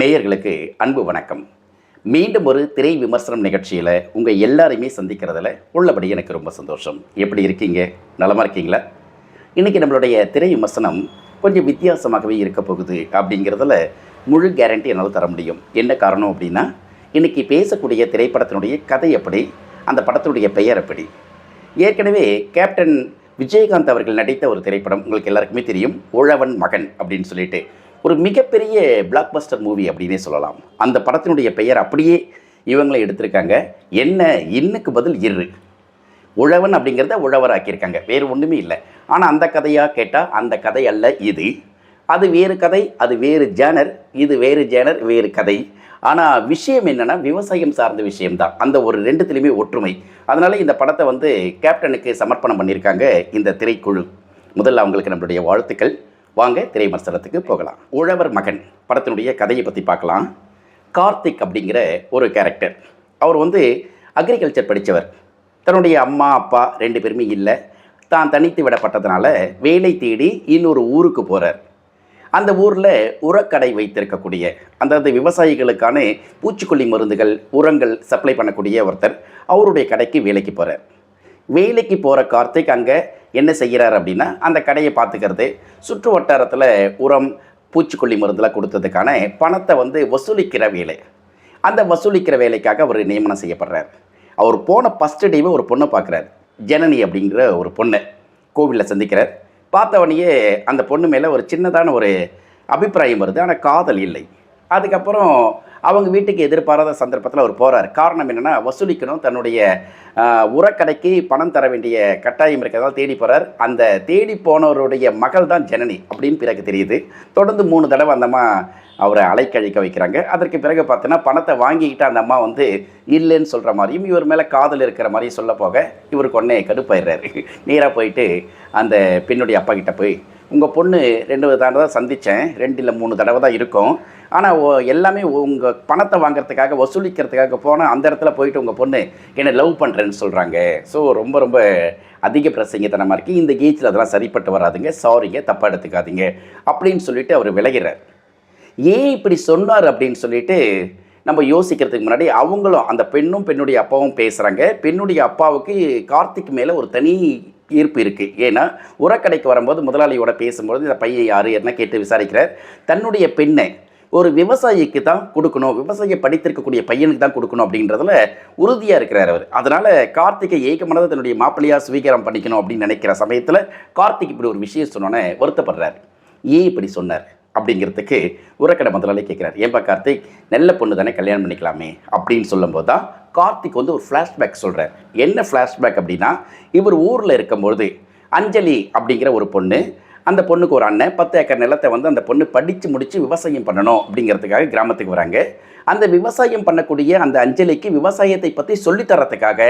நேயர்களுக்கு அன்பு வணக்கம். மீண்டும் ஒரு திரை விமர்சனம் நிகழ்ச்சியில் உங்கள் எல்லாரையுமே சந்திக்கிறதுல உள்ளபடி எனக்கு ரொம்ப சந்தோஷம். எப்படி இருக்கீங்க? நலமாக இருக்கீங்களா? இன்றைக்கி நம்மளுடைய திரை விமர்சனம் கொஞ்சம் வித்தியாசமாகவே இருக்க போகுது அப்படிங்கிறதுல முழு கேரண்டி என்னால் தர முடியும். என்ன காரணம் அப்படின்னா இன்றைக்கி பேசக்கூடிய திரைப்படத்தினுடைய கதை எப்படி அந்த படத்தினுடைய பெயர் எப்படி? ஏற்கனவே கேப்டன் விஜயகாந்த் அவர்கள் நடித்த ஒரு திரைப்படம் உங்களுக்கு எல்லாருக்குமே தெரியும் உழவன் மகன் அப்படின்னு சொல்லிட்டு. ஒரு மிகப்பெரிய பிளாக் பஸ்டர் மூவி அப்படின்னே சொல்லலாம். அந்த படத்தினுடைய பெயர் அப்படியே இவங்களை எடுத்திருக்காங்க. என்ன இன்னுக்கு பதில் இரு. உழவன் அப்படிங்கிறத உழவராக்கியிருக்காங்க. வேறு ஒன்றுமே இல்லை. ஆனால் அந்த கதையாக கேட்டால் அந்த கதை அல்ல இது. அது வேறு கதை அது வேறு ஜேனர் இது வேறு ஜேனர் வேறு கதை. ஆனால் விஷயம் என்னென்னா விவசாயம் சார்ந்த விஷயம்தான். அந்த ஒரு ரெண்டுத்துலேயுமே ஒற்றுமை. அதனால் இந்த படத்தை வந்து கேப்டனுக்கு சமர்ப்பணம் பண்ணியிருக்காங்க இந்த திரைக்குழு. முதல்ல அவங்களுக்கு நம்மளுடைய வாழ்த்துக்கள். வாங்க திரைமர்சனத்துக்கு போகலாம். உழவர் மகன் படத்தினுடைய கதையை பற்றி பார்க்கலாம். கார்த்திக் அப்படிங்கிற ஒரு கேரக்டர் அவர் வந்து அக்ரிகல்ச்சர் படித்தவர் தன்னுடைய அம்மா அப்பா ரெண்டு பேருமே இல்லை. தான் தனித்து விடப்பட்டதுனால வேலை தேடி இன்னொரு ஊருக்கு போகிறார் அந்த ஊரில் உரக்கடை வைத்திருக்கக்கூடிய அந்தந்த விவசாயிகளுக்கான பூச்சிக்கொல்லி மருந்துகள் உரங்கள் சப்ளை பண்ணக்கூடிய ஒருத்தர் அவருடைய கடைக்கு வேலைக்கு போகிறார் வேலைக்கு போகிற கார்த்திக் அங்கே என்ன செய்கிறார் அப்படின்னா அந்த கடையை பார்த்துக்கிறது சுற்று வட்டாரத்தில் உரம் பூச்சிக்கொல்லி மருந்தெலாம் கொடுத்ததுக்கான பணத்தை வந்து வசூலிக்கிற வேலை. அந்த வசூலிக்கிற வேலைக்காக அவர் நியமனம் செய்யப்படுறார். அவர் போன ஃபஸ்ட்டு டேவே ஒரு பொண்ணை பார்க்குறாரு. ஜனனி அப்படிங்கிற ஒரு பொண்ணை கோவிலில் சந்திக்கிறார். பார்த்தவனையே அந்த பொண்ணு மேலே ஒரு சின்னதான ஒரு அபிப்பிராயம் வருது. ஆனால் காதல் இல்லை. அதுக்கப்புறம் அவங்க வீட்டுக்கு எதிர்பாராத சந்தர்ப்பத்தில் அவர் போகிறார் காரணம் என்னென்னா வசூலிக்கணும் தன்னுடைய உரக்கடைக்கு பணம் தர வேண்டிய கட்டாயம் இருக்கிறதால் தேடி போகிறார் அந்த தேடி போனவருடைய மகள் தான் ஜனனி அப்படின்னு பிறகு தெரியுது. தொடர்ந்து மூணு தடவை அந்த அம்மா அவரை அலைக்கழிக்க வைக்கிறாங்க. அதற்கு பிறகு பார்த்தோன்னா பணத்தை வாங்கிக்கிட்டு அந்த அம்மா வந்து இல்லைன்னு சொல்கிற மாதிரியும் இவர் மேலே காதல் இருக்கிற மாதிரியும் சொல்ல போக இவருக்கு உடனே கடுப்பாயிடுறாரு. நேராக போயிட்டு அந்த பெண்ணுடைய அப்பா கிட்ட போய் உங்கள் பொண்ணு ரெண்டு தடவை தான் சந்தித்தேன் ரெண்டு இல்லை மூணு தடவை தான் இருக்கும். ஆனால் எல்லாமே உங்கள் பணத்தை வாங்குறதுக்காக வசூலிக்கிறதுக்காக போனால் அந்த இடத்துல போயிட்டு உங்கள் பொண்ணு என்னை லவ் பண்ணுறேன்னு சொல்கிறாங்க ஸோ ரொம்ப ரொம்ப அதிக பிரசங்கத்தனமாக இருக்குது இந்த கேஜில் அதெல்லாம் சரிப்பட்டு வராதுங்க. சாரிங்க தப்பாக எடுத்துக்காதீங்க. அப்படின்னு சொல்லிட்டு அவர் விளைகிறார் ஏன் இப்படி சொன்னார் அப்படின்னு சொல்லிட்டு நம்ம யோசிக்கிறதுக்கு முன்னாடி அவங்களும் அந்த பெண்ணும் பெண்ணுடைய அப்பாவும் பேசுகிறாங்க பெண்ணுடைய அப்பாவுக்கு கார்த்திக் மேலே ஒரு தனி ஈர்ப்பு இருக்குது ஏன்னா உரக்கடைக்கு வரும்போது முதலாளியோட பேசும்போது இந்த பையன் யார்? என்ன கேட்டு விசாரிக்கிறார். தன்னுடைய பெண்ணை ஒரு விவசாயிக்கு தான் கொடுக்கணும் விவசாயியை படித்திருக்கக்கூடிய பையனுக்கு தான் கொடுக்கணும் அப்படின்றதுல உறுதியாக இருக்கிறார் அவர். அதனால் கார்த்திகை ஏகமனதை தன்னுடைய மாப்பிள்ளையாக சுவீகாரம் பண்ணிக்கணும் அப்படின்னு நினைக்கிற சமயத்தில் கார்த்திக் இப்படி ஒரு விஷயம் சொன்னோன்னே வருத்தப்படுறார். ஏன் இப்படி சொன்னார்? அப்படிங்கிறதுக்கு உரக்கடை முதலாளி கேட்குறாரு ஏன்பா கார்த்திக் நல்ல பொண்ணு தானே கல்யாணம் பண்ணிக்கலாமே அப்படின்னு சொல்லும்போது தான் கார்த்திக் வந்து ஒரு ஃப்ளாஷ்பேக் சொல்கிறார் என்ன ஃப்ளாஷ்பேக் அப்படின்னா இவர் ஊரில் இருக்கும்பொழுது அஞ்சலி அப்படிங்கிற ஒரு பொண்ணு அந்த பொண்ணுக்கு ஒரு அண்ணன் பத்து ஏக்கர் நிலத்தை வந்து அந்த பொண்ணு படித்து முடித்து விவசாயம் பண்ணணும் அப்படிங்கிறதுக்காக கிராமத்துக்கு வராங்க. அந்த விவசாயம் பண்ணக்கூடிய அந்த அஞ்சலிக்கு விவசாயத்தை பற்றி சொல்லித்தரத்துக்காக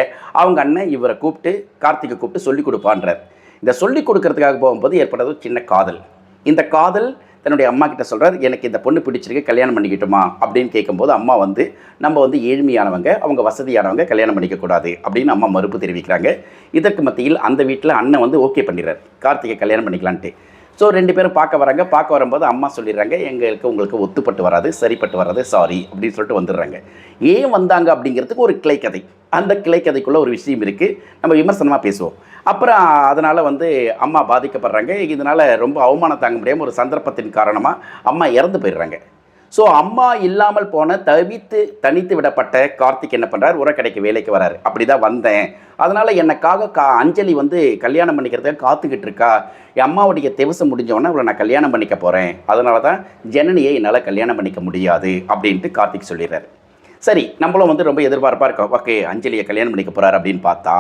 அவங்க அண்ணன் இவரை கூப்பிட்டு கார்த்திகை கூப்பிட்டு சொல்லி கொடுப்பான்றார். இந்த சொல்லி கொடுக்கறதுக்காக போகும்போது ஏற்படுறது சின்ன காதல். இந்த காதல் தன்னுடைய அம்மா கிட்ட சொல்கிறார் எனக்கு இந்த பொண்ணு பிடிச்சிருக்கு கல்யாணம் பண்ணிக்கிட்டுமா? அப்படின்னு கேட்கும்போது அம்மா வந்து நம்ம வந்து ஏழ்மையானவங்க அவங்க வசதியானவங்க கல்யாணம் பண்ணிக்கக்கூடாது. அப்படின்னு அம்மா மறுப்பு தெரிவிக்கிறாங்க. இதற்கு மத்தியில் அந்த வீட்டில் அண்ணன் வந்து ஓகே பண்ணிடுறார். கார்த்திகை கல்யாணம் பண்ணிக்கலான்ட்டு. ஸோ ரெண்டு பேரும் பார்க்க வராங்க. பார்க்க வரும்போது அம்மா சொல்லிடுறாங்க எங்களுக்கு உங்களுக்கு ஒத்துப்பட்டு வராது சரிப்பட்டு வராது சாரி அப்படின்னு சொல்லிட்டு வந்துடுறாங்க. ஏன் வந்தாங்க அப்படிங்கிறதுக்கு ஒரு கிளை கதை அந்த கிளை கதைக்குள்ளே ஒரு விஷயம் இருக்குது நம்ம விமர்சனமாக பேசுவோம். அப்புறம் அதனால் வந்து அம்மா பாதிக்கப்படுறாங்க. இதனால் ரொம்ப அவமானம் தாங்க முடியாமல் ஒரு சந்தர்ப்பத்தின் காரணமாக அம்மா இறந்து போயிடுறாங்க. ஸோ அம்மா இல்லாமல் போன தவித்து தனித்து விடப்பட்ட கார்த்திக் என்ன பண்ணுறார் உரக்கடைக்கு வேலைக்கு வராரு. அப்படி தான் வந்தேன். அதனால் எனக்காக கா அஞ்சலி வந்து கல்யாணம் பண்ணிக்கிறதுக்கு காத்துக்கிட்டு இருக்கா? என் அம்மாவுடைய திவசம் முடிஞ்சோடனே அவளை நான் கல்யாணம் பண்ணிக்க போகிறேன் அதனால தான் ஜனனியை என்னால் கல்யாணம் பண்ணிக்க முடியாது அப்படின்ட்டு கார்த்திக் சொல்லிடுறாரு. சரி நம்மளும் வந்து ரொம்ப எதிர்பார்ப்பாக இருக்கோம். ஓகே அஞ்சலியை கல்யாணம் பண்ணிக்க போகிறார் அப்படின்னு பார்த்தா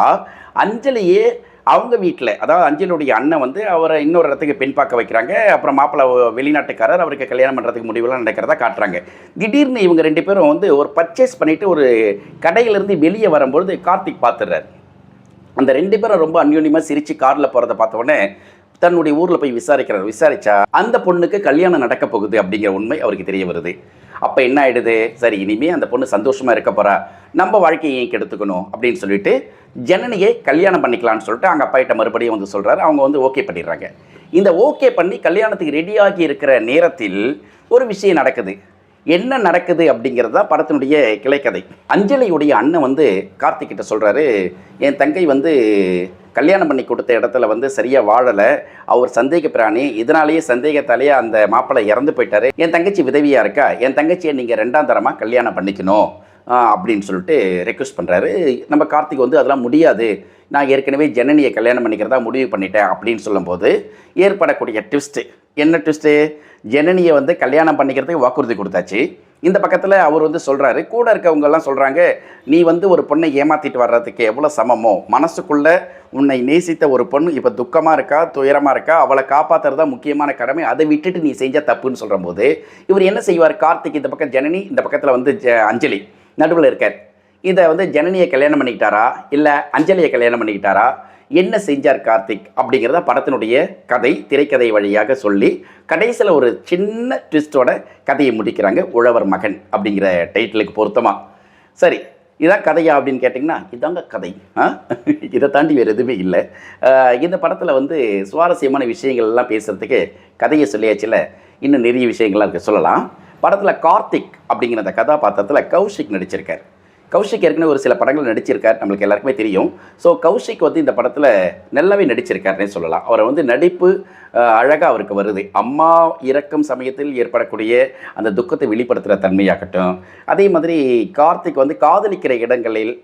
அஞ்சலியே அவங்க வீட்டில் அதாவது அஞ்சலுடைய அண்ணன் வந்து அவரை இன்னொரு இடத்துக்கு பெண் பார்க்க வைக்கிறாங்க. அப்புறம் மாப்பிள்ளை வெளிநாட்டுக்காரர் அவருக்கு கல்யாணம் பண்ணுறதுக்கு முடிவுலாம் நடக்கிறதா காட்டுறாங்க. திடீர்னு இவங்க ரெண்டு பேரும் வந்து ஒரு பர்ச்சேஸ் பண்ணிவிட்டு ஒரு கடையிலேருந்து வெளியே வரும்பொழுது கார்த்திக் பார்த்துடுறாரு அந்த ரெண்டு பேரும் ரொம்ப அந்யூன்யமாக சிரித்து காரில் போகிறத பார்த்த உடனே தன்னுடைய ஊரில் போய் விசாரிக்கிறார். விசாரிச்சா அந்த பொண்ணுக்கு கல்யாணம் நடக்க போகுது அப்படிங்கிற உண்மை அவருக்கு தெரிய வருது. அப்போ என்ன ஆகிடுது சரி இனிமேல் அந்த பொண்ணு சந்தோஷமாக இருக்க போகிறா நம்ம வாழ்க்கையை ஏன் கெடுத்துக்கணும்? அப்படின்னு சொல்லிட்டு ஜனனியை கல்யாணம் பண்ணிக்கலாம்னு சொல்லிட்டு அவங்க அப்பாயிட்ட மறுபடியும் வந்து சொல்கிறாரு அவங்க வந்து ஓகே பண்ணிடுறாங்க. இந்த ஓகே பண்ணி கல்யாணத்துக்கு ரெடியாகி இருக்கிற நேரத்தில் ஒரு விஷயம் நடக்குது. என்ன நடக்குது அப்படிங்கிறது தான் படத்தினுடைய கிளைக்கதை. அஞ்சலியுடைய அண்ணன் வந்து கார்த்திகிட்ட சொல்கிறாரு என் தங்கை வந்து கல்யாணம் பண்ணி கொடுத்த இடத்துல வந்து சரியாக வாழலை. அவர் சந்தேக பிராணி. இதனாலேயே சந்தேகத்தாலேயே அந்த மாப்பிள்ளை இறந்து போயிட்டாரு. என் தங்கச்சி விதவியாக இருக்கா? என் தங்கச்சியை நீங்கள் ரெண்டாம் தரமாக கல்யாணம் பண்ணிக்கணும். அப்படின்னு சொல்லிட்டு ரெக்வஸ்ட் பண்ணுறாரு நம்ம கார்த்திக் வந்து அதெல்லாம் முடியாது. நான் ஏற்கனவே ஜனனியை கல்யாணம் பண்ணிக்கிறதா முடிவு பண்ணிட்டேன் அப்படின்னு சொல்லும்போது ஏற்படக்கூடிய ட்விஸ்ட்டு என்ன ட்விஸ்ட்டு ஜனனியை வந்து கல்யாணம் பண்ணிக்கிறதுக்கு வாக்குறுதி கொடுத்தாச்சு. இந்த பக்கத்தில் அவர் வந்து சொல்கிறாரு கூட இருக்கவங்கெல்லாம் சொல்கிறாங்க நீ வந்து ஒரு பொண்ணை ஏமாற்றிட்டு வர்றதுக்கு எவ்வளோ சமமோ மனசுக்குள்ளே உன்னை நேசித்த ஒரு பொண்ணு இப்போ துக்கமாக இருக்கா துயரமாக இருக்கா? அவளை காப்பாற்றுறது தான் முக்கியமான கடமை அதை விட்டுட்டு நீ செஞ்ச தப்புன்னு சொல்லும்போது இவர் என்ன செய்வார்? கார்த்திக் இந்த பக்கம் ஜனனி இந்த பக்கத்தில் வந்து ஜ அஞ்சலி நடுவில் இருக்கார். இதை வந்து ஜனனியை கல்யாணம் பண்ணிக்கிட்டாரா? இல்லை அஞ்சலியை கல்யாணம் பண்ணிக்கிட்டாரா? என்ன செஞ்சார் கார்த்திக் அப்படிங்கிறத படத்தினுடைய கதை திரைக்கதை வழியாக சொல்லி கடைசியில் ஒரு சின்ன ட்விஸ்டோட கதையை முடிக்கிறாங்க உழவர் மகன் அப்படிங்கிற டைட்டிலுக்கு பொருத்தமாக சரி இதான் கதையா அப்படின்னு கேட்டிங்கன்னா இதாங்க கதை. ஆ? இதை தாண்டி வேறு எதுவுமே இல்லை. இந்த படத்தில் வந்து சுவாரஸ்யமான விஷயங்கள்லாம் பேசுகிறதுக்கு கதையை சொல்லியாச்சில் இன்னும் நிறைய விஷயங்கள்லாம் இருக்குது சொல்லலாம். படத்தில் கார்த்திக் அப்படிங்கிற அந்த கதாபாத்திரத்தில் கௌஷிக் நடிச்சிருக்கார். கௌஷிக் ஏற்கனவே ஒரு சில படங்கள் நடிச்சிருக்கார் நம்மளுக்கு எல்லாருக்குமே தெரியும். ஸோ கௌஷிக் வந்து இந்த படத்தில் நல்லாவே நடிச்சிருக்காருன்னே சொல்லலாம். அவரை வந்து நடிப்பு அழகாக அவருக்கு வருது. அம்மா இறக்கும் சமயத்தில் ஏற்படக்கூடிய அந்த துக்கத்தை வெளிப்படுத்துகிற தன்மையாகட்டும். அதே மாதிரி கார்த்திக் வந்து காதலிக்கிற இடங்களில்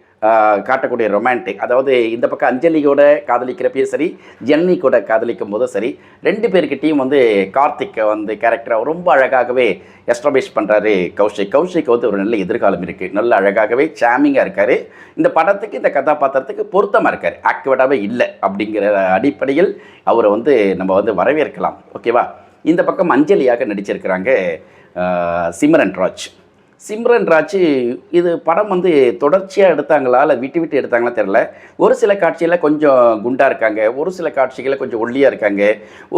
காட்டக்கூடிய ரொமான்டிக் அதாவது இந்த பக்கம் அஞ்சலியோட காதலிக்கிறப்பையும் சரி ஜென்னி கூட காதலிக்கும் போதும் சரி ரெண்டு பேர்கிட்டையும் வந்து கார்த்திக்கை வந்து கேரக்டரை ரொம்ப அழகாகவே எஸ்டாப்ளிஷ் பண்ணுறாரு கௌஷிக். கௌஷிக் வந்து ஒரு நல்ல எதிர்காலம் இருக்குது நல்ல அழகாகவே சாமிங்காக இருக்கார். இந்த படத்துக்கு இந்த கதாபாத்திரத்துக்கு பொருத்தமாக இருக்கார். ஆக்டிவேட்டாகவே இல்லை அப்படிங்கிற அடிப்படையில் அவரை வந்து நம்ம வந்து வரவேற்கலாம். ஓகேவா இந்த பக்கம் அஞ்சலியாக நடிச்சிருக்கிறாங்க சிமரன் சிம்ரன் ராஜ். சிம்ரன் ராஜ் இது படம் வந்து தொடர்ச்சியாக எடுத்தாங்களா? இல்லை விட்டு விட்டு எடுத்தாங்களா தெரில ஒரு சில காட்சியில் கொஞ்சம் குண்டாக இருக்காங்க. ஒரு சில காட்சிகளில் கொஞ்சம் ஒல்லியாக இருக்காங்க.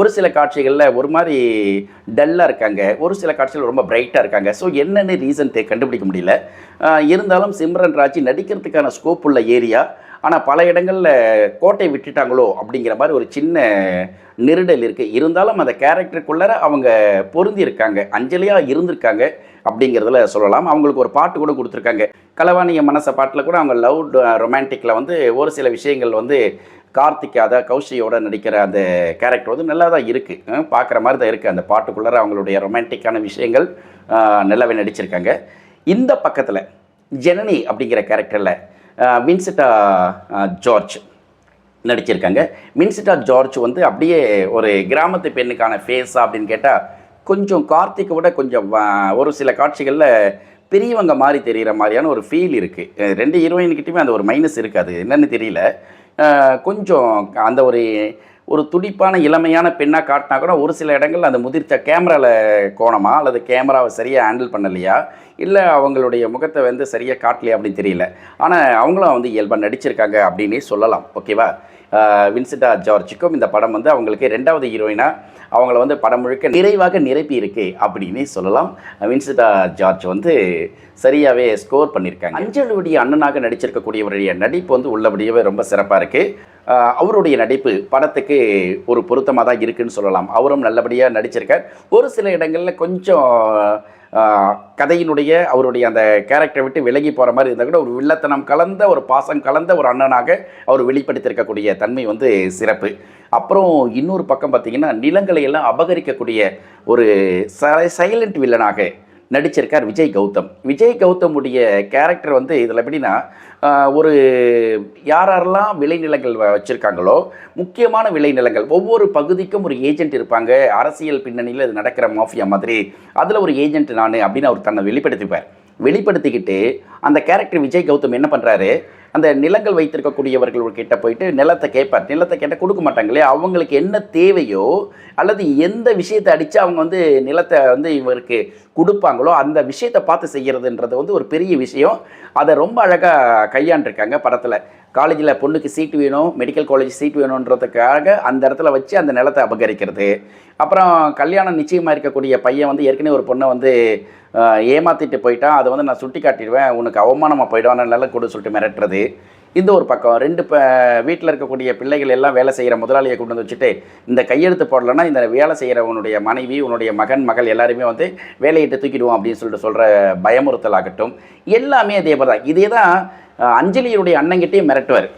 ஒரு சில காட்சிகளில் ஒரு மாதிரி டல்லாக இருக்காங்க. ஒரு சில காட்சிகள் ரொம்ப பிரைட்டாக இருக்காங்க. ஸோ என்னென்னு ரீசன் கண்டுபிடிக்க முடியல. இருந்தாலும் சிம்ரன் ராஜ் நடிக்கிறதுக்கான ஸ்கோப் உள்ள ஏரியா ஆனால் பல இடங்களில் கோட்டை விட்டுட்டாங்களோ அப்படிங்கிற மாதிரி ஒரு சின்ன நெருடல் இருக்குது இருந்தாலும் அந்த கேரக்டருக்குள்ளார அவங்க பொருந்தியிருக்காங்க. அஞ்சலியாக இருந்திருக்காங்க அப்படிங்கிறதுல சொல்லலாம். அவங்களுக்கு ஒரு பாட்டு கூட கொடுத்துருக்காங்க. கலவாணிய மனச பாட்டில் கூட அவங்க லவ் ரொமான்டிக்கில் வந்து ஒரு சில விஷயங்கள் வந்து கார்த்திக் அதாவது கௌஷியோட நடிக்கிற அந்த கேரக்டர் வந்து நல்லா தான் இருக்குது பார்க்குற மாதிரி தான் இருக்குது அந்த பாட்டுக்குள்ளார அவங்களுடைய ரொமான்டிக்கான விஷயங்கள் நல்லாவே நடிச்சிருக்காங்க. இந்த பக்கத்தில் ஜனனி அப்படிங்கிற கேரக்டரில் மின்சிட்டா ஜார்ஜ் நடிச்சிருக்காங்க. மின்சிட்டா ஜார்ஜ் வந்து அப்படியே ஒரு கிராமத்து பெண்ணுக்கான ஃபேஸா அப்படின்னு கேட்டால் கொஞ்சம் கார்த்திக்கை விட கொஞ்சம் ஒரு சில காட்சிகளில் பெரியவங்க மாதிரி தெரிகிற மாதிரியான ஒரு ஃபீல் இருக்குது ரெண்டு ஹீரோயின்கிட்டையுமே அந்த ஒரு மைனஸ் இருக்காது என்னென்னு தெரியல. கொஞ்சம் அந்த ஒரு ஒரு துடிப்பான இளமையான பெண்ணாக காட்டினா கூட ஒரு சில இடங்கள்ல அந்த முதிர்த்த கேமராவில் கோணமா? அல்லது கேமராவை சரியாக ஹேண்டில் பண்ணலையா? இல்லை அவங்களுடைய முகத்தை வந்து சரியாக காட்டலையா அப்படின்னு தெரியல. ஆனால் அவங்களும் வந்து இயல்பாக நடிச்சிருக்காங்க அப்படின்னே சொல்லலாம். ஓகேவா? வின்சிடா வின்சிட்டா ஜார்ஜுக்கும் இந்த படம் வந்து அவங்களுக்கு ரெண்டாவது ஹீரோயினாக அவங்கள வந்து படம் முழுக்க நிறைவாக நிரப்பி இருக்கு அப்படின்னே சொல்லலாம். வின்சிட்டா ஜார்ஜ் வந்து சரியாகவே ஸ்கோர் பண்ணியிருக்காங்க அஞ்சலுடைய அண்ணனாக நடிச்சிருக்கக்கூடியவருடைய நடிப்பு வந்து உள்ளபடியவே ரொம்ப சிறப்பாக இருக்குது அவருடைய நடிப்பு படத்துக்கு ஒரு பொருத்தமாக தான் இருக்குன்னு சொல்லலாம். அவரும் நல்லபடியாக நடிச்சிருக்கார். ஒரு சில இடங்களில் கொஞ்சம் கதையினுடைய அவருடைய அந்த கேரக்டரை விட்டு விலகி போகிற மாதிரி இருந்தால் கூட ஒரு வில்லத்தனம் கலந்த ஒரு பாசம் கலந்த ஒரு அண்ணனாக அவர் வெளிப்படுத்தியிருக்கக்கூடிய தன்மை வந்து சிறப்பு. அப்புறம் இன்னொரு பக்கம் பார்த்திங்கன்னா நிலங்களை எல்லாம் அபகரிக்கக்கூடிய ஒரு சைலண்ட் வில்லனாக நடிச்சிருக்கார் விஜய் கௌதம். விஜய் கௌதமுடைய கேரக்டர் வந்து இதில் எப்படின்னா ஒரு யாரெல்லாம் விளைநிலங்கள் வ- முக்கியமான விளைநிலங்கள் ஒவ்வொரு பகுதிக்கும் ஒரு ஏஜென்ட் இருப்பாங்க. அரசியல் பின்னணியில் இது நடக்கிற மாஃபியா மாதிரி. அதில் ஒரு ஏஜென்ட் நான் அப்படின்னு அவர் தன்னை வெளிப்படுத்திப்பார். வெளிப்படுத்திக்கிட்டு அந்த கேரக்டர் விஜய் கௌதம் என்ன பண்ணுறாரு அந்த நிலங்கள் வைத்திருக்கக்கூடியவர்கள் கிட்ட போயிட்டு நிலத்தை கேட்பார் நிலத்தை கேட்டால் கொடுக்க மாட்டாங்களே அவங்களுக்கு என்ன தேவையோ அல்லது எந்த விஷயத்தை அடித்து அவங்க வந்து நிலத்தை வந்து இவருக்கு கொடுப்பாங்களோ அந்த விஷயத்தை பார்த்து செய்கிறதுன்றது வந்து ஒரு பெரிய விஷயம். அதை ரொம்ப அழகாக கையாண்டிருக்காங்க படத்தில். காலேஜில் பொண்ணுக்கு சீட் வேணும் மெடிக்கல் காலேஜ் சீட் வேணுன்றதுக்காக அந்த இடத்துல வச்சு அந்த நிலத்தை அபகரிக்கிறது. அப்புறம் கல்யாணம் நிச்சயமாக இருக்கக்கூடிய பையன் வந்து ஏற்கனவே ஒரு பொண்ணை வந்து ஏமாற்றிட்டு போயிட்டான். அதை வந்து நான் சுட்டி காட்டிடுவேன் உனக்கு அவமானமாக போயிடும். ஆனால் நிலம் கொடு சொல்லிட்டு மிரட்டுறது. இந்த ஒரு பக்கம் ரெண்டு இப்போ வீட்டில் இருக்கக்கூடிய பிள்ளைகள் எல்லாம் வேலை செய்கிற முதலாளியை கொண்டு வந்து வச்சுட்டு இந்த கையெழுத்து போடலைன்னா இந்த வேலை செய்கிறவனுடைய மனைவி உன்னுடைய மகன் மகள் எல்லாருமே வந்து வேலையிட்டு தூக்கிடுவோம் அப்படின்னு சொல்லிட்டு சொல்கிற பயமுறுத்தல் ஆகட்டும் எல்லாமே அதே போல தான். இதே தான் அஞ்சலியுடைய அண்ணங்கிட்டையும் மிரட்டுவார்.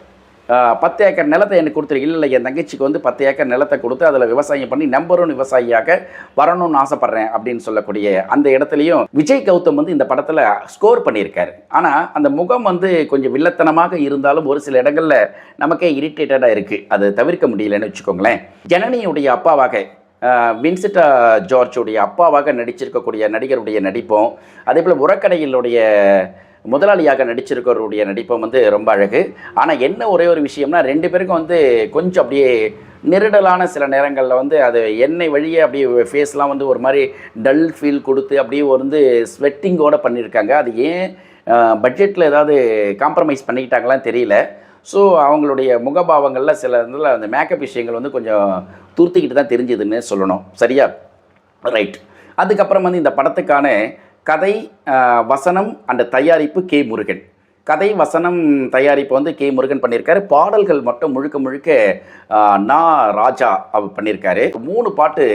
பத்து ஏக்கர் நிலத்தை எனக்கு கொடுத்துரு. இல்லை என் தங்கச்சிக்கு வந்து பத்து ஏக்கர் நிலத்தை கொடுத்து அதில் விவசாயம் பண்ணி நம்பர் ஒன் விவசாயியாக வரணும்னு ஆசைப்பட்றேன் அப்படின்னு சொல்லக்கூடிய அந்த இடத்துலையும் விஜய் கௌதம் வந்து இந்த படத்தில் ஸ்கோர் பண்ணியிருக்காரு. ஆனால் அந்த முகம் வந்து கொஞ்சம் வில்லத்தனமாக இருந்தாலும் ஒரு சில இடங்களில் நமக்கே இரிட்டேட்டடாக இருக்குது அது தவிர்க்க முடியலன்னு வச்சுக்கோங்களேன். ஜனனியுடைய அப்பாவாக வின்சிட்டா ஜார்ஜுடைய அப்பாவாக நடிச்சிருக்கக்கூடிய நடிகருடைய நடிப்பும் அதே போல் உரக்கடையிலுடைய முதலாளியாக நடிச்சிருக்கிறவருடைய நடிப்பும் வந்து ரொம்ப அழகு. ஆனால் என்ன ஒரே ஒரு விஷயம்னா ரெண்டு பேருக்கும் வந்து கொஞ்சம் அப்படியே நெருடலான சில நேரங்களில் வந்து அது எண்ணெய் வழியே அப்படியே ஃபேஸ்லாம் வந்து ஒரு மாதிரி டல் ஃபீல் கொடுத்து அப்படியே வந்து ஸ்வெட்டிங்கோட பண்ணியிருக்காங்க அது ஏன் பட்ஜெட்டில் ஏதாவது காம்ப்ரமைஸ் பண்ணிக்கிட்டாங்களான்னு தெரியல. ஸோ அவங்களுடைய முகபாவங்களில் சில இதில் அந்த மேக்கப் விஷயங்கள் வந்து கொஞ்சம் துருத்திக்கிட்டு தான் தெரிஞ்சுதுன்னு சொல்லணும். சரியா? ரைட் அதுக்கப்புறம் வந்து இந்த படத்துக்கான கதை வசனம் அண்ட் தயாரிப்பு கே. முருகன். கதை வசனம் தயாரிப்பு வந்து கே. முருகன் பண்ணியிருக்காரு. பாடல்கள் மட்டும் முழுக்க முழுக்க நா. ராஜா அவர் பண்ணியிருக்காரு. மூணு பாட்டு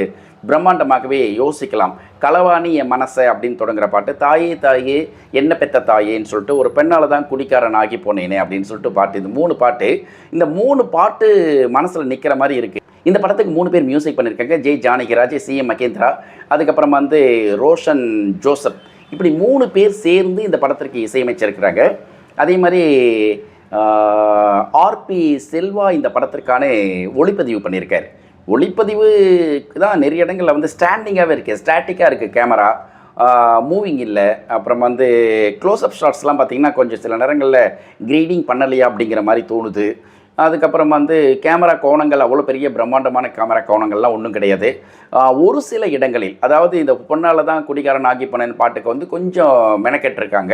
பிரம்மாண்டமாகவே யோசிக்கலாம். களவாணி என் மனசை அப்படின்னு தொடங்குற பாட்டு தாயே தாயே என்ன பெத்த தாயேன்னு சொல்லிட்டு ஒரு பெண்ணால் தான் குடிக்காரன் ஆகி போனேனே அப்படின்னு சொல்லிட்டு பாட்டு. இது மூணு பாட்டு இந்த மூணு பாட்டு மனசில் நிற்கிற மாதிரி இருக்குது இந்த படத்துக்கு மூணு பேர் மியூசிக் பண்ணியிருக்காங்க. Jai Janakiraj C M Mahendra. அதுக்கப்புறமா வந்து ரோஷன் ஜோசப். இப்படி மூணு பேர் சேர்ந்து இந்த படத்திற்கு இசையமைச்சிருக்கிறாங்க. அதே மாதிரி ஆர்பி செல்வா இந்த படத்திற்கான ஒளிப்பதிவு பண்ணியிருக்காரு. ஒளிப்பதிவு தான் நிறைய இடங்களில் வந்து ஸ்டாண்டிங்காகவே இருக்குது ஸ்டாட்டிக்காக இருக்குது கேமரா மூவிங் இல்லை. அப்புறம் வந்து க்ளோஸ்அப் ஷாட்ஸ்லாம் பார்த்திங்கன்னா கொஞ்சம் சில நேரங்களில் க்ரீடிங் பண்ணலையா அப்படிங்கிற மாதிரி தோணுது. அதுக்கப்புறம் வந்து கேமரா கோணங்கள் அவ்வளோ பெரிய பிரம்மாண்டமான கேமரா கோணங்கள்லாம் ஒன்றும் கிடையாது. ஒரு சில இடங்களில் அதாவது இந்த பொண்ணால் தான் குடிகாரன் ஆகி போனேன் பாட்டுக்கு வந்து கொஞ்சம் மெனக்கெட்டிருக்காங்க.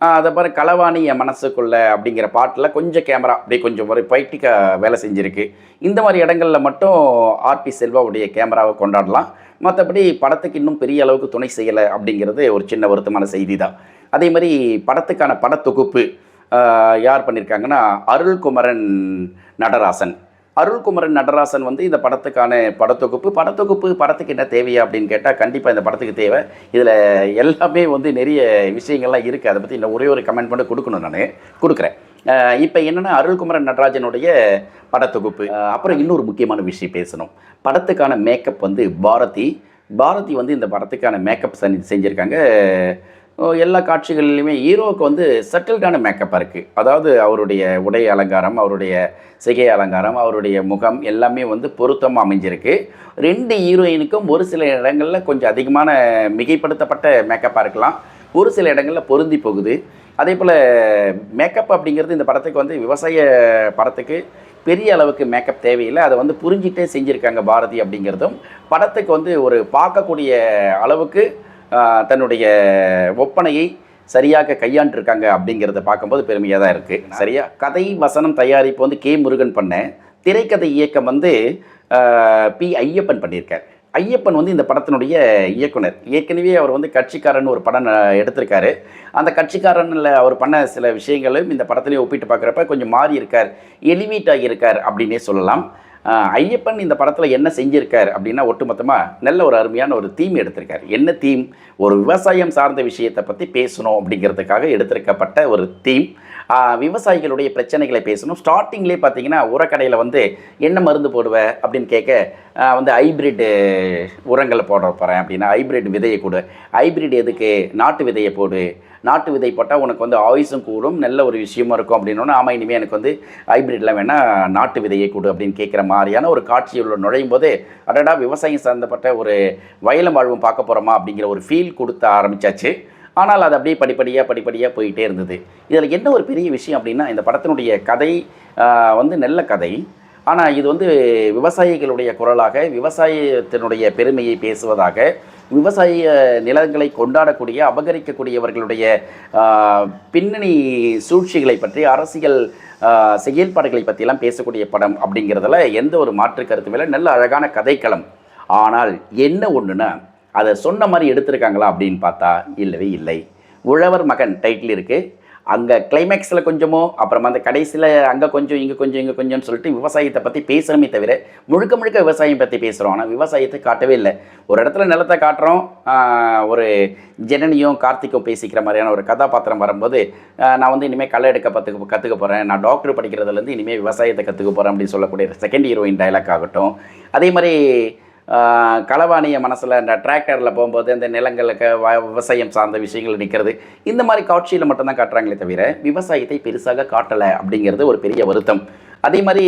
ஆஹ் அதை பாரு களவாணி என் மனசுக்குள்ள அப்படிங்கிற பாட்டில் கொஞ்சம் கேமரா அப்படியே கொஞ்சம் ஒரு பைட்டிக்காக வேலை செஞ்சுருக்கு. இந்த மாதிரி இடங்களில் மட்டும் ஆர்பி செல்வாவுடைய கேமராவை கொண்டாடலாம். மற்றபடி படத்துக்கு இன்னும் பெரிய அளவுக்கு துணை செய்யலை அப்படிங்கிறது ஒரு சின்ன வருத்தமான செய்தி தான் அதே மாதிரி படத்துக்கான படத்தொகுப்பு யார் பண்ணியிருக்காங்கன்னா அருள்குமரன் நடராசன். அருள்குமரன் நடராசன் வந்து இந்த படத்துக்கான படத்தொகுப்பு. படத்தொகுப்பு படத்துக்கு என்ன தேவையா அப்படின்னு கேட்டால் கண்டிப்பாக இந்த படத்துக்கு தேவை. இதில் எல்லாமே வந்து நிறைய விஷயங்கள்லாம் இருக்குது அதை பற்றி இன்னும் ஒரே ஒரு கமெண்ட் பண்ணி கொடுக்கணும் நான். கொடுக்குறேன். இப்போ என்னென்னா அருள்குமரன் நடராஜனுடைய படத்தொகுப்பு. அப்புறம் இன்னொரு முக்கியமான விஷயம் பேசணும். படத்துக்கான மேக்கப் வந்து பாரதி. பாரதி வந்து இந்த படத்துக்கான மேக்கப் செஞ்சுருக்காங்க. எல்லா காட்சிகளிலுமே ஹீரோவுக்கு வந்து செட்டில்டான மேக்கப்பாக இருக்குது அதாவது அவருடைய உடை அலங்காரம் அவருடைய சிகை அலங்காரம் அவருடைய முகம் எல்லாமே வந்து பொருத்தமாக அமைஞ்சிருக்கு. ரெண்டு ஹீரோயினுக்கும் ஒரு சில இடங்களில் கொஞ்சம் அதிகமான மிகைப்படுத்தப்பட்ட மேக்கப்பாக இருக்கலாம். ஒரு சில இடங்களில் பொருந்தி போகுது. அதே போல் மேக்கப் அப்படிங்கிறது இந்த படத்துக்கு வந்து விவசாய படத்துக்கு பெரிய அளவுக்கு மேக்கப் தேவையில்லை. அதை வந்து புரிஞ்சிட்டே செஞ்சுருக்காங்க பாரதி அப்படிங்கிறதும். படத்துக்கு வந்து ஒரு பார்க்கக்கூடிய அளவுக்கு தன்னுடைய ஒப்பனையை சரியாக கையாண்டிருக்காங்க அப்படிங்கிறத பார்க்கும்போது பெருமையாக தான் இருக்குது சரியா? கதை வசனம் தயாரிப்பு வந்து கே முருகன் பண்ண திரைக்கதை இயக்கம் வந்து பி ஐயப்பன் பண்ணியிருக்கார். ஐயப்பன் வந்து இந்த படத்தினுடைய இயக்குனர். ஏற்கனவே அவர் வந்து கட்சிக்காரன் ஒரு படம் எடுத்திருக்காரு. அந்த கட்சிக்காரனில் அவர் பண்ண சில விஷயங்களும் இந்த படத்துலேயே ஒப்பிட்டு பார்க்குறப்ப கொஞ்சம் மாறி இருக்கார் எலிவேட் ஆகியிருக்கார் அப்படின்னே சொல்லலாம். ஐயப்பன் இந்த படத்தில் என்ன செஞ்சுருக்கார் அப்படின்னா ஒட்டுமொத்தமாக நல்ல ஒரு அருமையான ஒரு தீம் எடுத்திருக்கார். என்ன தீம் ஒரு விவசாயம் சார்ந்த விஷயத்தை பற்றி பேசணும் அப்படிங்கிறதுக்காக எடுத்திருக்கப்பட்ட ஒரு தீம் விவசாயிகளுடைய பிரச்சனைகளை பேசணும். ஸ்டார்டிங்லேயே பார்த்தீங்கன்னா உரக்கடையில் வந்து என்ன மருந்து போடுவ அப்படின்னு கேட்க வந்து ஹைப்ரிட்டு உரங்களை போட போகிறேன் அப்படின்னா ஹைப்ரிட் விதையை கொடு. ஹைப்ரிட் எதுக்கு? நாட்டு விதையை போடு. நாட்டு விதை போட்டால் உனக்கு வந்து ஆயுசும் கூடும் நல்ல ஒரு விஷயமா இருக்கும் அப்படின்னோன்னா ஆமாம் இனிமேல் எனக்கு வந்து ஹைப்ரிட்லாம் வேணால் நாட்டு விதையை கொடு அப்படின்னு கேட்குற மாதிரியான ஒரு காட்சியுள்ள நுழையும் போது அடடா விவசாயம் சம்மந்தப்பட்ட ஒரு வயலும் வாழ்வும் பார்க்க போகிறோமா அப்படிங்கிற ஒரு ஃபீல் கொடுத்த ஆரம்பித்தாச்சு ஆனால் அது அப்படியே படிப்படியாக படிப்படியாக போயிட்டே இருந்தது. இதில் என்ன ஒரு பெரிய விஷயம் அப்படின்னா இந்த படத்தினுடைய கதை வந்து நல்ல கதை. ஆனால் இது வந்து விவசாயிகளுடைய குரலாக விவசாயத்தினுடைய பெருமையை பேசுவதாக விவசாய நிலங்களை கொண்டாடக்கூடிய அபகரிக்கக்கூடியவர்களுடைய பின்னணி சூழ்ச்சிகளை பற்றி அரசியல் செயல்பாடுகளை பற்றியெல்லாம் பேசக்கூடிய படம் அப்படிங்கிறதுல எந்த ஒரு மாற்று கருத்தும் இல்லை. நல்ல அழகான கதைக்களம். ஆனால் என்ன ஒன்றுன்னா அதை சொன்ன மாதிரி எடுத்திருக்காங்களா அப்படின்னு பார்த்தா இல்லவே இல்லை. உழவர் மகன் டைட்டில் இருக்குது அங்கே கிளைமேக்ஸில் கொஞ்சமோ அப்புறம் அந்த கடைசியில் அங்கே கொஞ்சம் இங்கே கொஞ்சம் இங்கே கொஞ்சம்னு சொல்லிட்டு விவசாயத்தை பற்றி பேசுகிறோமே தவிர முழுக்க முழுக்க விவசாயம் பற்றி பேசுகிறோம் ஆனால் விவசாயத்தை காட்டவே இல்லை. ஒரு இடத்துல நிலத்தை காட்டுறோம். ஒரு ஜனனியும் கார்த்திக்கும் பேசிக்கிற மாதிரியான ஒரு கதாபாத்திரம் வரும்போது நான் வந்து இனிமேல் களை எடுக்க பத்துக்கு கற்றுக்க போகிறேன் நான் டாக்டர் படிக்கிறதுலேருந்து இனிமேல் விவசாயத்தை கற்றுக்க போகிறேன் அப்படின்னு சொல்லக்கூடிய செகண்ட் ஹீரோயின் டைலாக் ஆகட்டும். அதே மாதிரி களவாணிய மனசில் இந்த டிராக்டரில் போகும்போது அந்த நிலங்களுக்கு வ- விவசாயம் சார்ந்த விஷயங்கள் நிற்கிறது இந்த மாதிரி காட்சியில் மட்டும்தான் காட்டுறாங்களே தவிர விவசாயத்தை பெருசாக காட்டலை அப்படிங்கிறது ஒரு பெரிய வருத்தம். அதே மாதிரி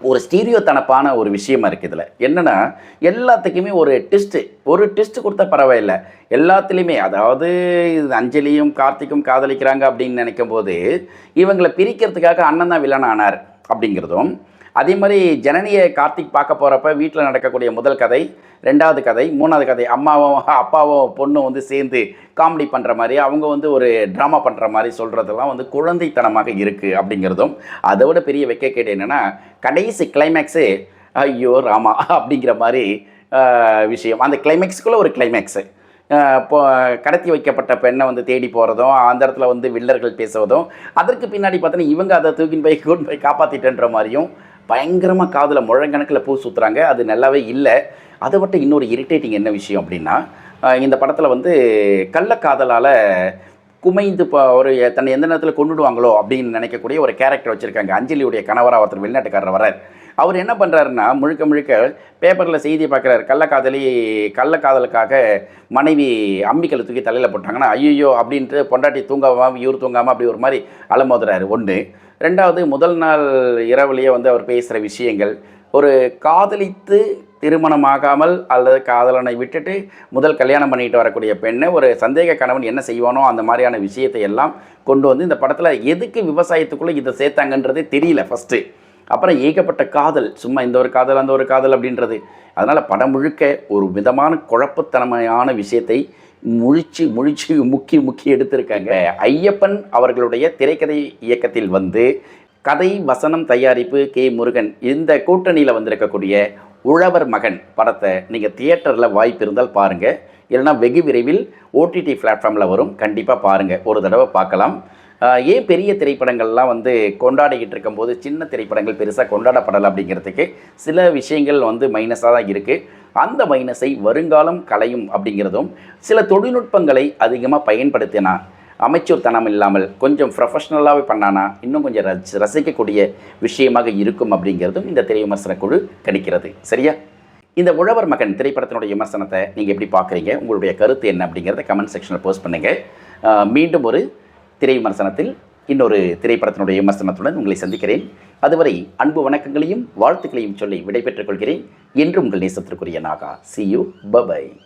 ஒரு ஸ்டீரியோ தனப்பான ஒரு விஷயமா இருக்குது இதில். என்னென்னா எல்லாத்துக்குமே ஒரு டெஸ்ட்டு ஒரு டெஸ்ட் கொடுத்தா பரவாயில்லை. எல்லாத்துலேயுமே அதாவது இது அஞ்சலியும் கார்த்திக்கும் காதலிக்கிறாங்க அப்படின்னு நினைக்கும் போது இவங்களை பிரிக்கிறதுக்காக அண்ணன் தான் வில்லன் ஆனார் அப்படிங்கிறதும் அதே மாதிரி ஜனனியை கார்த்திக் பார்க்க போகிறப்ப வீட்டில் நடக்கக்கூடிய முதல் கதை ரெண்டாவது கதை மூணாவது கதை அம்மாவும் அப்பாவும் பொண்ணும் வந்து சேர்ந்து காமெடி பண்ணுற மாதிரி அவங்க வந்து ஒரு ட்ராமா பண்ணுற மாதிரி சொல்கிறதெல்லாம் வந்து குழந்தைத்தனமாக இருக்குது அப்படிங்கிறதும் அதை விட பெரிய வெக்கக்கேடு என்னென்னா கடைசி கிளைமேக்ஸு ஐயோ ராமா அப்படிங்கிற மாதிரி விஷயம். அந்த கிளைமேக்ஸுக்குள்ளே ஒரு கிளைமேக்ஸு இப்போ கடத்தி வைக்கப்பட்ட பெண்ணை வந்து தேடி போகிறதும் அந்த இடத்துல வந்து வில்லர்கள் பேசுவதும் அதற்கு பின்னாடி பார்த்தோன்னா இவங்க அதை தூக்கின் போய் கொண்டு போய் காப்பாற்றிட்டன்ற மாதிரியும் பயங்கரமாக காதில் முழங்கணக்கில் பூ சுற்றுறாங்க அது நல்லாவே இல்லை. அதை விட்டு இன்னொரு இரிட்டேட்டிங் என்ன விஷயம் அப்படின்னா இந்த படத்தில் வந்து கள்ளக்காதலால் குமைந்து இப்போ ஒரு தன்னை எந்த நேரத்தில் கொண்டுடுவாங்களோ அப்படின்னு நினைக்கக்கூடிய ஒரு கேரக்டர் வச்சுருக்காங்க. அஞ்சலியுடைய கணவராக ஒருத்தர் வெளிநாட்டுக்காரர் வரார் அவர் என்ன பண்ணுறாருன்னா முழுக்க முழுக்க பேப்பரில் செய்தி பார்க்குறாரு கள்ளக்காதலி கள்ளக்காதலுக்காக மனைவி அம்மிக்கலை தூக்கி தலையில் போட்டாங்கன்னா ஐயோ அப்படின்ட்டு பொண்டாட்டி தூங்காமல் இவர் தூங்காமல் அப்படி ஒரு மாதிரி அலமோதுறாரு. ஒன்று ரெண்டாவது முதல் நாள் இரவுலேயே வந்து அவர் பேசுகிற விஷயங்கள். ஒரு காதலித்து திருமணமாகாமல் அல்லது காதலனை விட்டுட்டு முதல் கல்யாணம் பண்ணிட்டு வரக்கூடிய பெண்ணை ஒரு சந்தேக கணவன் என்ன செய்வானோ அந்த மாதிரியான விஷயத்தை எல்லாம் கொண்டு வந்து இந்த படத்தில் எதுக்கு விவசாயத்துக்குள்ளே இதை சேர்த்தாங்கன்றதே தெரியல ஃபஸ்ட்டு அப்புறம் ஏகப்பட்ட காதல் சும்மா இந்த ஒரு காதல் அந்த ஒரு காதல் அப்படின்றது. அதனால் படம் முழுக்க ஒரு விதமான குழப்பத்தனமையான விஷயத்தை முழிச்சு முழிச்சு முக்கி முக்கி எடுத்திருக்காங்க. ஐயப்பன் அவர்களுடைய திரைக்கதை இயக்கத்தில் வந்து கதை வசனம் தயாரிப்பு கே. முருகன் இந்த கூட்டணியில் வந்திருக்கக்கூடிய உழவர் மகன் படத்தை நீங்கள் தியேட்டரில் வாய்ப்பு இருந்தால் பாருங்கள் இல்லைனா வெகு விரைவில் ஓடிடி பிளாட்ஃபார்மில் வரும். கண்டிப்பாக பாருங்கள் ஒரு தடவை பார்க்கலாம். ஏன் பெரிய திரைப்படங்கள்லாம் வந்து கொண்டாடிக்கிட்டு இருக்கும்போது சின்ன திரைப்படங்கள் பெருசாக கொண்டாடப்படலை அப்படிங்கிறதுக்கு சில விஷயங்கள் வந்து மைனஸாக தான் இருக்குது அந்த மைனஸை வருங்காலம் களையும் அப்படிங்கிறதும் சில தொழில்நுட்பங்களை அதிகமாக பயன்படுத்தினா அமைச்சூர்தனம் இல்லாமல் கொஞ்சம் ப்ரொஃபஷ்னலாகவே பண்ணானா இன்னும் கொஞ்சம் ரசி ரசிக்கக்கூடிய விஷயமாக இருக்கும் அப்படிங்கிறதும் இந்த திரை விமர்சன குழு கணிக்கிறது. சரியா? இந்த உழவர் மகன் திரைப்படத்தினுடைய விமர்சனத்தை நீங்கள் எப்படி பார்க்குறீங்க? உங்களுடைய கருத்து என்ன அப்படிங்கிறத கமெண்ட் செக்ஷனில் போஸ்ட் பண்ணுங்கள் மீண்டும் ஒரு திரை விமர்சனத்தில் இன்னொரு திரைப்படத்தினுடைய விமர்சனத்துடன் உங்களை சந்திக்கிறேன். அதுவரை அன்பு வணக்கங்களையும் வாழ்த்துக்களையும் சொல்லி விடைபெற்றுக் கொள்கிறேன். என்றும் உங்கள் நேசத்திற்குரிய Naga. See you bye bye